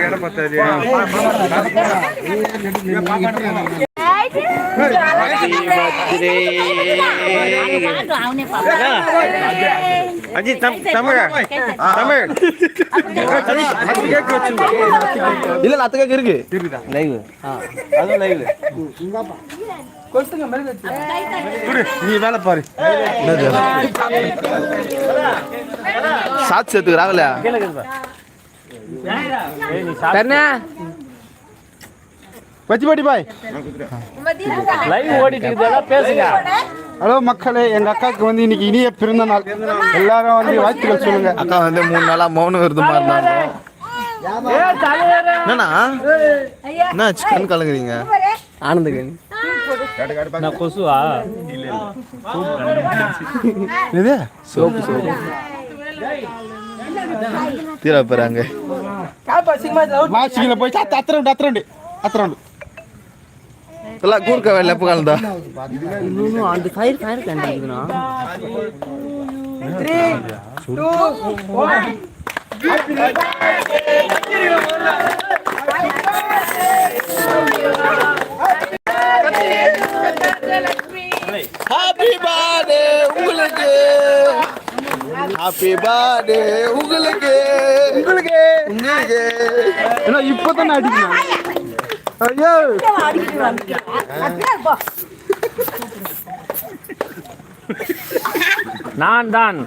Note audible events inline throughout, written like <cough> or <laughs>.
இடம் பத்தாது அஜி தம் தமிழ? தமிழ். இல்ல இல்ல அத்தக்காக்கு இருக்கு. லைவ் அதுவும் லைவ் நீ வேலை பாரு. சாத் சேர்த்துக்கு ராகலையா தரணா பச்சிபாட்டி பாய். லைவ் ஓடிட்டு இருக்குதா பேசுங்க. ஹலோ மக்களே எங்க அக்காவுக்கு வந்து இன்னைக்கு இனிய பிறந்த நாள். எல்லாரும் வந்து வாழ்த்துக்கள் சொல்லுங்க. அக்கா வந்து மூணு நாளா மௌன விருது இருந்தாங்க. என்னண்ணா? என்ன சிக்கன் கலங்குறீங்க. ஆனந்தகன் நான் கொசுவா? இது சோப்பு சோப்பு. தீரா போறாங்க. வாசிக்கல போய் அத்த அத்தரவுண்டு அத்தரவுண்டு அத்தரவுண்டு எல்லாம் கூர்க்க வேலை எப்போ கலந்தா? அந்த ஃபயர் ஃபயர் கண்டிக்குதுண்ணா ஹாப்பி பர்த்டே உங்களுக்கு ஹாப்பி பர்த்டே உங்களுக்கு. உங்களுக்கு. உங்களுக்கு. ஏன்னா இப்பதான் அடிக்கணும். ஐயோ. நான் தான்.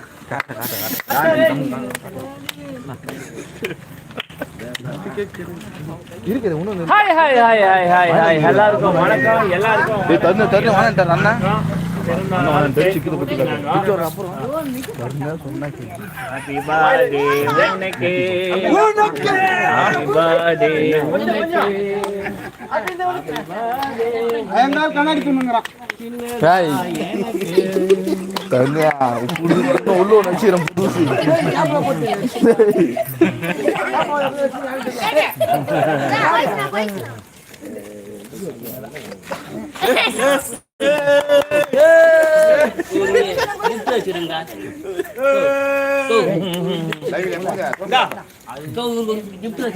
இருக்குது இன்னும் hi hi hi hi hi எல்லாருக்கும் வணக்கம் எல்லாருக்கும். வாங்கிட்டார் அண்ணா. கண்ணாடி தண்ணியா புதுசு உள்ள வச்சுக்கிறேன் புதுசு.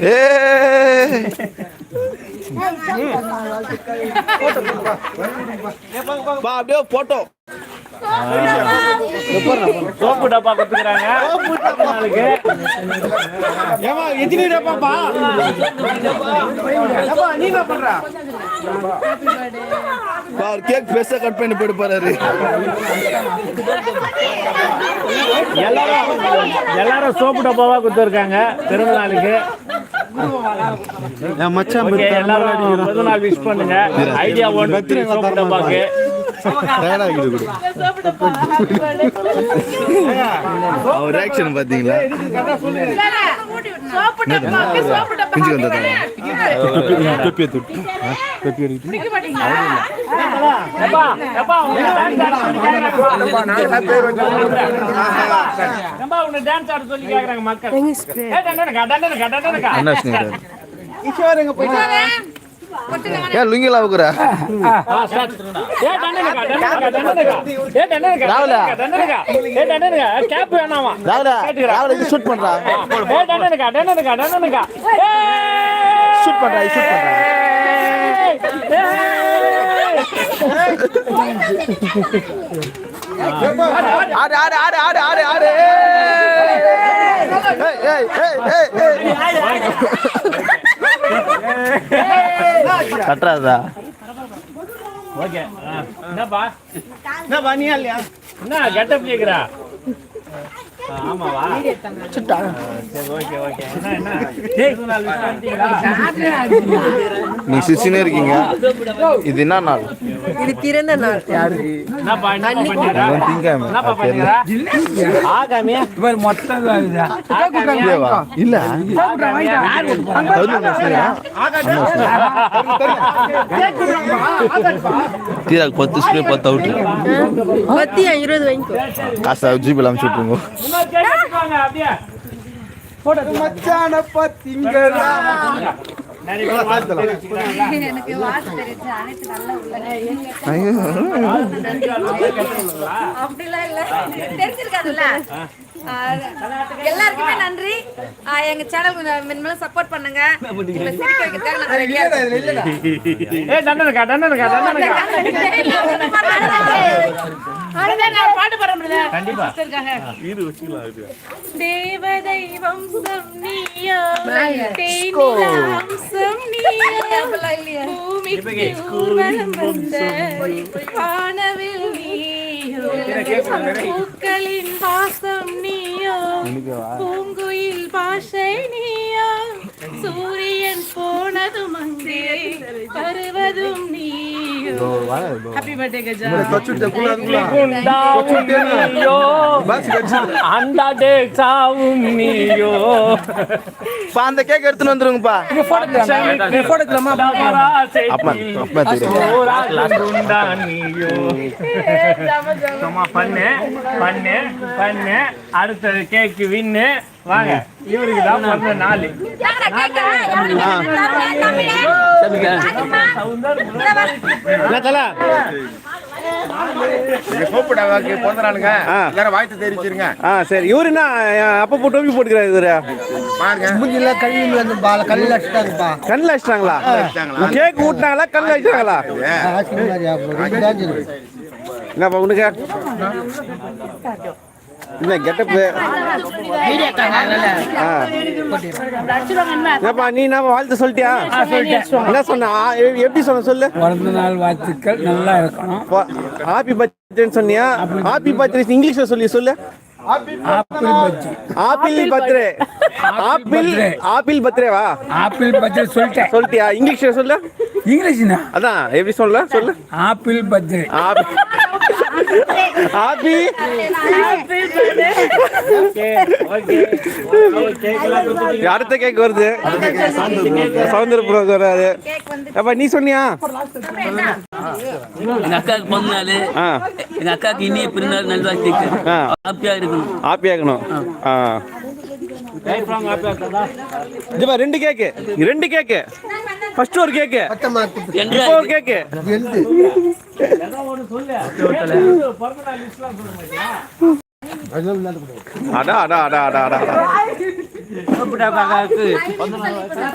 ஏய். பா அப்படியே போட்டோ சோப்பு டப்பா கொடுத்துக்கிறாங்க ஏமா எத்தனை பாப்பா ஏப்பா நீ என்ன பண்ற பார் கேக் பெருசா கட் பண்ணி போட்டு போறாரு எல்லாரும் எல்லாரும் சோப்பு டப்பாவா கொடுத்துருக்காங்க பிறந்த நாளுக்கு என் மச்சான் எல்லாரும் பிறந்த நாள் விஷ் பண்ணுங்க ஐடியா ஒன்று சோப்பு டப்பாக்கு அவர் ரியாக்ஷன் பாத்தீங்களா பிஞ்சு வந்ததா. ஏய், டண்டனக்கா, டண்டனக்கா, டண்டனக்கா. என்ன ஏன் லுங்கில அவுக்குற ஆ, ராகுல ராகுல இது ஷூட் பண்றா ஷூட் பண்றா ஷூட் பண்றா ஆடு ஆடு ஆடு ஆடு ஆடு ஆடு ஏய் ஏய் ஏய் ஏய் கட்டுறாதா ஓகே. ஆ, என்னப்பா? என்ன பண்ணியா இல்லையா? என்ன கெட்டப் கேக்குறா? ஆ, ஆமாவா? சரி ஓகே ஓகே. என்ன என்ன? நீ சிசினே இருக்கீங்க. இது என்ன நாள்? இது பிறந்த நாள். யாருக்கு? இல்ல? தீராக்கு பத்து ஸ்ப்ரே பத்து அவுட்டு பத்தி இருபது வாங்கிக்கோ. காசு ஜிபில் அமுச்சு விட்ருங்க இன்னொரு கேக் எடுத்துக்கோங்க, அப்படியே மச்சான பாத்தீங்களா? எனக்கு வாசு தெரிஞ்சு அனைத்து நல்ல? அப்படிலாம் இல்ல தெரிஞ்சிருக்காதுல்ல எல்லாருக்குமே நன்றி. எங்க சேனலுக்கு மென்மேலும் சப்போர்ட் பண்ணுங்க. தேவதை வம்சம் நீயா தேனிலா வம்சம் நீயா அப்படிலாம் இல்லையே. பூமிக்கு ஊர்வலம் வந்த வானவில் நீயோ பூக்களின் வாசம் நீயோ பூங்குயில் பாஷை சூரியன் போனதும் அங்கே வருவதும் நீயோ ஹாப்பி பர்த்டே கஜா. நீயோ அந்த சாவும் நீயோ. பா அந்த கேக் எடுத்துன்னு வந்துருங்கப்பா. பண்ணு பண்ணு பண்ணு. அடுத்தது கேக்கு வின்னு. வாங்க. இவருக்கு தான் பிறந்த நாளுங்க. எல்லாரும் வாழ்த்து தெரிவிச்சிருங்க. ஆ சரி. இவரு என்ன அப்ப போட்டு டோப்பி போட்டுக்கிறாரு இவரு? பாருங்க. மூஞ்சில பால கல்லில் அடிச்சிட்டாங்கப்பா கண்ணில் அடிச்சிட்டாங்களா? கேக் ஊட்டினாங்களா கண்ணில் அடிச்சிட்டாங்களா. என்னப்பா உனக்கு? என்ன கெட்டப்பு என்னப்பா நீ என்ன வாழ்த்து சொல்லிட்டியா? என்ன சொன்ன? எப்படி சொன்ன சொல்லு? பிறந்த நாள் வாழ்த்துக்கள் நல்லா இருக்கணும். ஹாப்பி பர்த்டேன்னு சொன்னியா? ஹாப்பி பர்த்டே இங்கிலீஷ்ல சொல்லி சொல்லு. ஆப்பிள் பஜ்ஜி ஆப்பிள் ஆப்பிள் ஆப்பிள் பர்த்டேவா ஆப்பிள் பஜ்ஜி சொல்லிட்டேன். சொல்லிட்டியா? இங்கிலீஷ்ல சொல்லு. இங்கிலீஷ்னா? அதான் எப்படி சொல்ல சொல்லு. ஆப்பிள் பஜ்ஜி ஆப்பி ஆப்பி அடுத்த கேக் வருது. சவுந்தரபுரம் வராது கேக் வந்து அப்ப நீ சொன்னியா? எங்க அக்காவுக்கு ஆ. எங்க அக்காவுக்கு இனிய பிறந்தநாள் நல்வாழ்த்துக்கள். ஆ. ஹாப்பியா இருக்கணும். ஹாப்பி ஆகணும் ஆ. ரெண்டு கேக்கு ரெண்டு கேக்கு ஃபர்ஸ்ட் ஒரு கேக்கு இப்போ ஒரு கேக்கு. அடா அடா அடா அடா அடா.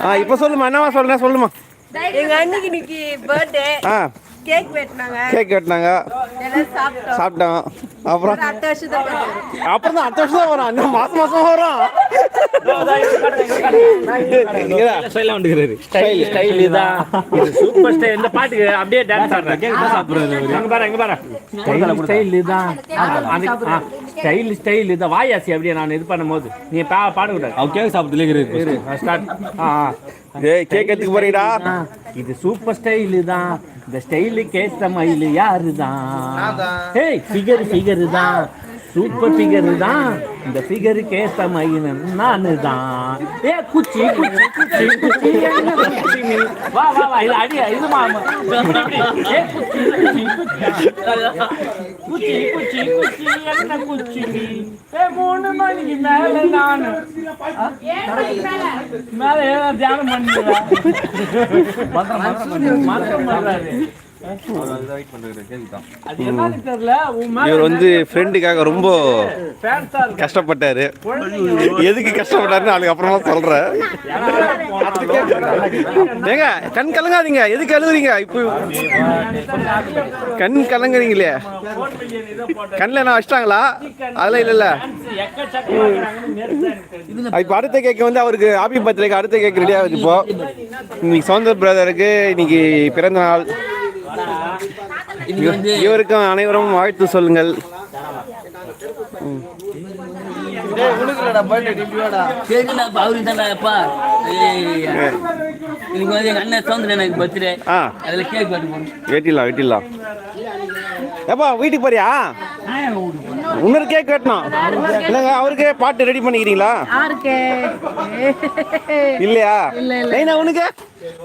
ஆ இப்போ சொல்லுமா என்னவா சொல்லுங்க சொல்லுமா. எங்க அண்ணிக்கு இன்னைக்கு பர்த்டே ஆ. கேக் வெட்டினாங்க. கேக் வெட்டினாங்க. எல்லாம் சாப்பிட்டோம். அப்புறம்? அப்புறம் தான் அடுத்த வருஷம் தான் வரும் இன்னும் மாசம் மாசம் வரும் ஸ்டைல் ஸ்டைல். இதான் இது சூப்பர் ஸ்டைல் இந்த பாட்டுக்கு அப்படியே டான்ஸ் ஆடுறேன் அங்க பாரு அங்க பாரு. ஸ்டைல் ஸ்டைல் ஸ்டைல் ஸ்டைல் இதான் வாயாசி அப்படியே நான் இது பண்ணும்போது. நீ பா பாடக்கூடாது அவன் கேக் சாப்பிட்டு ஸ்டார்ட். ஏய் கேக் எடுத்துக்க போறீங்கடா. இது சூப்பர் ஸ்டைல் தான். இந்த ஸ்டைலுக்கு ஏத்த மயில் யாரு தான் ஏய் ஃபிகர் ஃபிகர் தான். சூப்பர் ஃபிகர் தான். இந்த ஃபிகருக்கு ஏத்த மயில் நானு தான் ஏ குச்சி குச்சி குச்சி குச்சி? வா வா வா இது அடி இது மாமா. ஏ குச்சி குச்சி குச்சி. குச்சி குச்சி என்ன குச்சி? நீ? ஏ மூணு மணிக்கு மேல நானு. மேல ஏதோ தியானம் பண்ணுறேன் மாற்றம் பண்றாரு அது என்னன்னு தெரியல. உன் மேல இவர் வந்து ஃப்ரெண்டுக்காக ரொம்ப. கஷ்டப்பட்டாரு. எதுக்கு கஷ்டப்பட்டாருன்னு அதுக்கு அப்புறமா சொல்றேன். ஏங்க கண் கலங்காதீங்க. எதுக்கு அழுகுறீங்க? இப்போ கண் கலங்குறீங்களே. கண்ணில் என்ன வச்சிட்டாங்களா? அதெல்லாம் இல்லைல்ல. இப்போ அடுத்த கேக் வந்து அவருக்கு ஹாப்பி பர்த்டேக்கு அடுத்த கேக் ரெடி ஆகுது இப்போ. இன்னைக்கு சௌந்தர் பிரதருக்கு இன்னைக்கு பிறந்த நாள் இவருக்கும் அனைவரும் வாழ்த்து சொல்லுங்கள். இன்னைக்கு வந்து எங்க அண்ணன் சோந்தர எனக்கு பர்த்டே. அதுல கேக் வெட்ட போறோம் வெட்டிடலாம் வெட்டிடலாம். ஏப்பா வீட்டுக்கு போறியா? இன்னொரு கேக் வெட்டணும் இல்லைங்க அவருக்கு பாட்டு ரெடி பண்ணிக்கிறீங்களா? இல்லையா? ஏன்னா உனக்கு?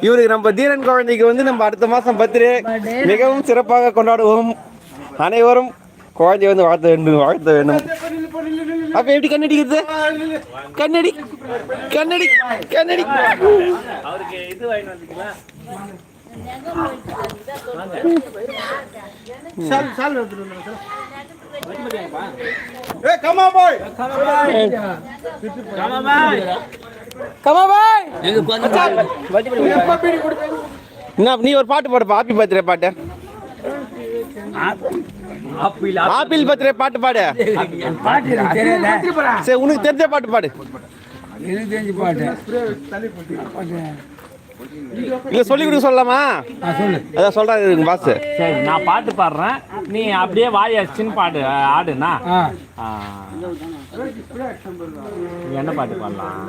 இவருக்கு நம்ம தீரன் குழந்தைக்கு வந்து நம்ம அடுத்த மாசம் பர்த்டே. மிகவும் சிறப்பாக கொண்டாடுவோம். அனைவரும் குழந்தை வந்து வாழ்த்த வேண்டும் வாழ்த்த வேண்டும். அப்ப எப்படி கண்ணடிக்கிறது கண்ணடி கண்ணடி கண்ணடி. அவருக்கு இது வாங்கி வந்துக்கலாம் சால் சால் எடுத்துட்டு வந்தாங்க சார் ஏ கமா பாய் எங்க குழந்தை என்ன நீ ஒரு பாட்டு பாடுப்பா ஹாப்பி பர்த்டே பாட்டு ஆப்பிள் ஆப்பிள் பர்த்டே பாட்டு பாடு பாட்டு எனக்கு தெரியாதா சரி உனக்கு தெரிஞ்ச பாட்டு பாடு எனக்கு தெரிஞ்சு பாட்டு பாட்டு இல்ல சொல்லி கொடுக்க சொல்லலாமா? அதான் சொல்றாரு பாஸ் சரி நான் பாட்டு பாடுறேன். நீ அப்படியே வாய் அடிச்சுன்னு பாடு ஆடுனா. ஆ. ஆ. நீ என்ன பாட்டு பாடலாம்?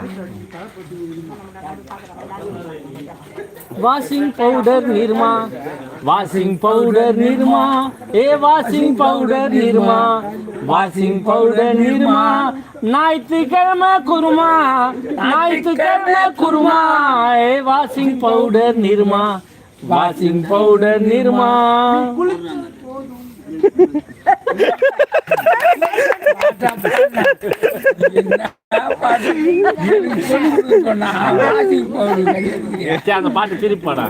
Washing powder Nirma. Washing powder Nirma. ஏ washing powder Nirma. Washing powder Nirma. ஞாயிற்றுக்கிழமை குருமா. ஞாயிற்றுக்கிழமை குருமா. ஏ washing powder Nirma. Washing powder Nirma. அந்த பாட்டு திருப்பி பாடா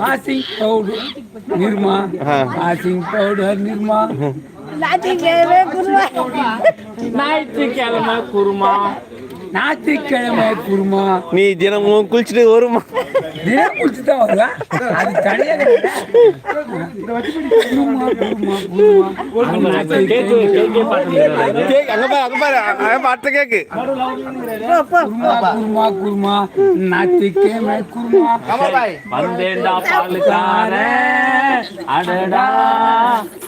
washing powder Nirma washing powder Nirma ஞாயிற்றுக்கிழமை குருமா. ஞாயிற்றுக்கிழமை குருமா. நீ தினமும் குளிச்சுட்டு வருமா? தினம் குடிச்சு தான் வருவா. அது கிடையாது குருமா குருமா குருமா. கேக்கு கேக்கே பாட்டு கேக்குறாரு. கேக் அங்க பாரு அங்க பாரு அங்க பாரு, அடுத்த கேக்கு. குருமா குருமா குருமா. ஞாயிற்றுக்கிழமை குருமா. வந்தேன்டா பாலுக்காரன் அடடா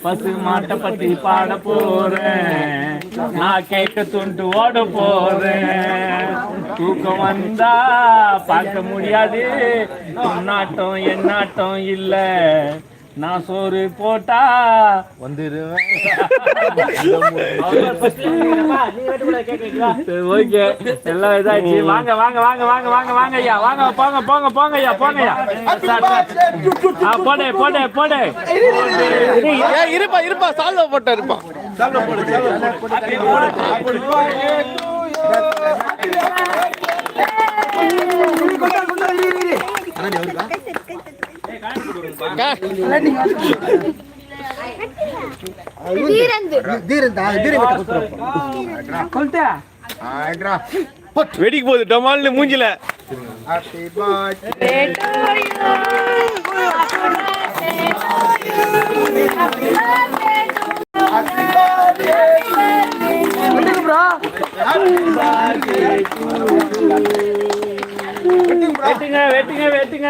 பசு மாட்டை பத்தி பாட போறேன். நான் கேட்க துண்டு ஓட போறேன் தூக்கம் வந்தா பார்க்க முடியாது. உன்னாட்டம் என்னாட்டம் இல்ல. நான் சோறு போட்டா வந்துருவேன். ஓகே. எல்லாம் இதாச்சு. வாங்க வாங்க வாங்க வாங்க வாங்க வாங்க ஐயா வாங்க போங்க போங்க போங்க ஐயா போங்க ஐயா போடு போடு போடு. இருப்பா இருப்பா. சால்வ போட்ட இருப்பா. தீரன் கிட்ட கொடுத்துருப்பா வெடிக்கு போகுது டமால்னு மூஞ்சில ஹாப்பி பர்த்டே வெட்டுங்க வெட்டுங்க வெட்டுங்க.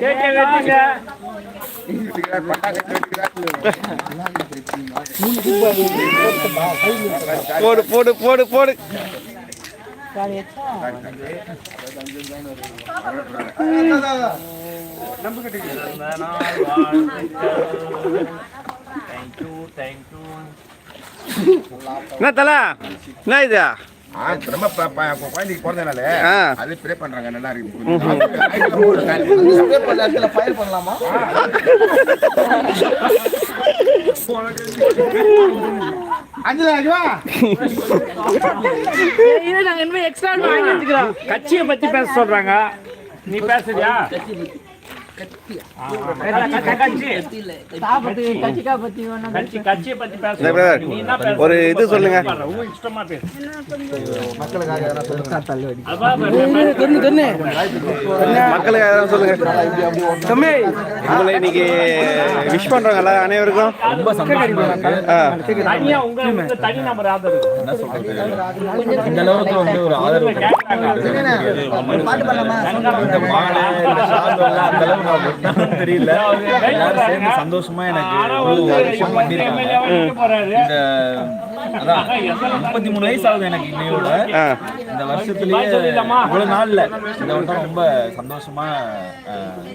கேக்க வெட்டுங்க. போடு போடு போடு போடு. தேங்க்யூ என்ன தல? என்ன இது? ரொம்ப குழந்தைக்கு பிறந்தனால ஆ. அது ப்ரே பண்றாங்க நல்லா இருக்கு. ஃபயர் பண்ணலாமா? நாங்க எக்ஸ்ட்ரா கட்சியை பத்தி பேச சொல்றாங்க. நீ பேசுறியா? ஒரு இது சொல்லுங்க. மக்களுக்காக சொல்லுங்க மக்களுக்கு சொல்லுங்க. தம்பி உங்களை இன்னைக்கு விஷ் பண்றோங்க அனைவருக்கும்? ரொம்ப இந்த அளவுக்கு வந்து ஒரு ஆதரவு பாட்டு பண்ணலாமா அந்த அளவுக்கு தெரியல. <laughs> எல்லாரும் சேர்ந்து சந்தோஷமா எனக்கு ஒரு விஷயம் பண்ணிருக்காங்க இந்த அதான் முப்பத்தி மூணு வயசு ஆகுது எனக்கு இன்னையோட. இந்த வருஷத்துலயே இவ்வளவு நாள்ல இந்த வருஷம் ரொம்ப சந்தோஷமா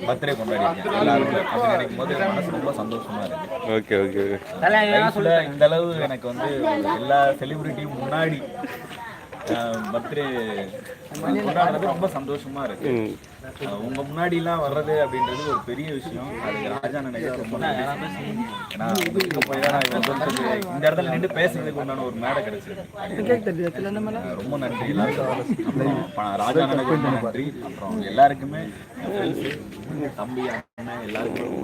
பர்த்டே கொண்டாடிருக்கேன் எல்லாரும் அப்படி நினைக்கும் போது என் மனசு ரொம்ப சந்தோஷமா இருக்கு. ஓகே ஓகே இந்த அளவு எனக்கு வந்து எல்லா செலிபிரிட்டியும் முன்னாடி பர்த்டே கொண்டாடுறது ரொம்ப சந்தோஷமா இருக்கு. உங்க முன்னாடி எல்லாம் வர்றது அப்படின்றது ஒரு பெரிய விஷயம். அது ராஜா நினைக்க ரொம்ப நன்றி ஏன்னா இங்க போய் தான் தூரத்துக்கு இந்த இடத்துல நின்று பேசுறதுக்கு உண்டான ஒரு மேடை கிடைச்சது அஹ் ரொம்ப நன்றி எல்லாருக்கும். ராஜா நினைக்க ரொம்ப நன்றி. அப்புறம் எல்லாருக்குமே தம்பி அண்ணன் எல்லாருக்கும்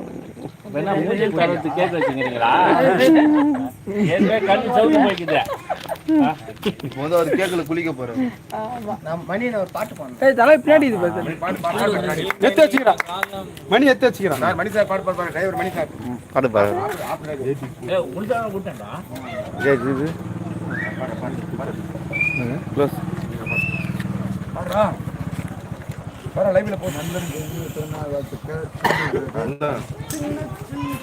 மூஞ்சில் தரத்து கேக் வச்சுக்கிறீங்களா? <laughs> ஏற்கனவே கண்ணு சவுண்டு போய்க்குது முதல் ஒரு கேக்குல குளிக்க போறேன் நான் மணி நான் ஒரு பாட்டு பாடுறேன் ஏய் தலை பின்னாடி இது பாரு எத்து வச்சுக்கிறான். மணி எத்து வச்சுக்கிறான். மணி சார் பாட்டு பாடு டிரைவர் மணி சார். பாடு பாரு ஏ உள்டாக கூட்டேன்டா கேக்குது க்ளோஸ். லைவ்ல போ நண்பனுக்கு திருநாள் வாழ்த்துக்கள்